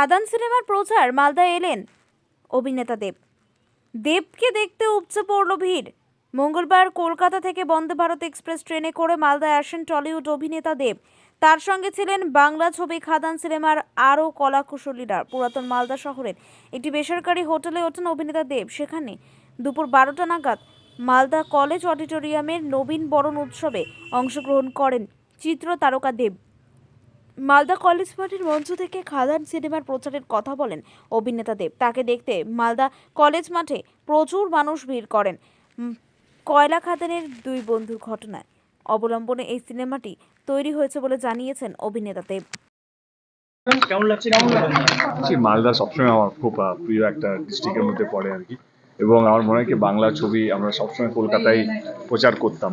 খাদান সিনেমার প্রচার মালদা এলেন অভিনেতা দেব। দেবকে দেখতে উপচে পড়ল ভিড়। মঙ্গলবার কলকাতা থেকে বন্দে ভারত এক্সপ্রেস ট্রেনে করে মালদায় আসেন টলিউড অভিনেতা দেব। তার সঙ্গে ছিলেন বাংলা ছবি খাদান সিনেমার আরও কলাকুশলীরা পুরাতন মালদা শহরের একটি বেসরকারি হোটেলে ওঠেন অভিনেতা দেব। সেখানে দুপুর বারোটা নাগাদ মালদা কলেজ অডিটোরিয়ামের নবীন বরণ উৎসবে অংশগ্রহণ করেন চিত্র তারকা দেব। মালদা কলেজ মাঠের মঞ্চ থেকে খাদান সিনেমার প্রচারের কথা বলেন অভিনেতা দেব। তাকে দেখতে মালদা কলেজ মাঠে প্রচুর মানুষ ভিড় করেন। কয়লা খাদানের দুই বন্ধুর ঘটনায় অবলম্বনে এই সিনেমাটি তৈরি হয়েছে বলে জানিয়েছেন অভিনেতা দেব। মালদা সবসময় আমার খুব প্রিয় একটা ডিস্ট্রিক্টের মধ্যে পড়ে আর কি। এবং আমার মনে হয় কি বাংলা ছবি আমরা সবসময় কলকাতায় প্রচার করতাম।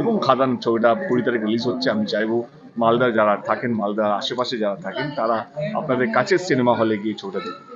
এবং খাদান ছবিটা কুড়ি তারিখ রিলিজ হচ্ছে, আমি চাইব মালদা যারা থাকেন, মালদার আশেপাশে যারা থাকেন, তারা আপনাদের কাছের সিনেমা হলে গিয়ে ছবিটা দেখুন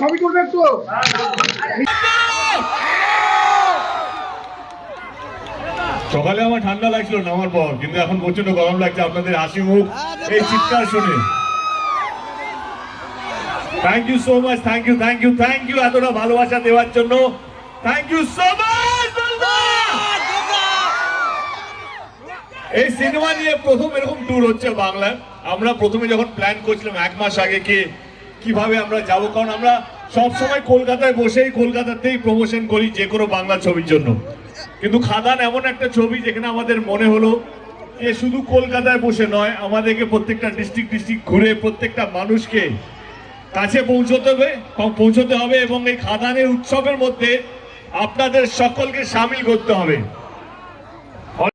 ছবি একটু সকালে আমার ঠান্ডা লাগছিল নামার পর কিন্তু এখন প্রচণ্ড গরম লাগছে আপনাদের হাসি মুখ এই চিৎকার শুনে thank you so much thank you thank you thank you এতটা ভালোবাসা দেওয়ার জন্য থ্যাংক ইউ সো মাচ এই সিনেমা নিয়ে প্রথম এরকম ট্যুর হচ্ছে বাংলায়। আমরা প্রথমে যখন প্ল্যান করছিলাম এক মাস আগে কি, কীভাবে আমরা যাব, কারণ আমরা সব সময় কলকাতায় বসেই কলকাতাতেই প্রমোশন করি যে কোনো বাংলা ছবির জন্য। কিন্তু খাদান এমন একটা ছবি যেখানে আমাদের মনে হলো যে শুধু কলকাতায় বসে নয়, আমাদেরকে প্রত্যেকটা ডিস্ট্রিক্ট ডিস্ট্রিক্ট ঘুরে প্রত্যেকটা মানুষকে কাছে পৌঁছতে হবে পৌঁছতে হবে এবং এই খাদানের উৎসবের মধ্যে আপনাদের সকলকে সামিল করতে হবে।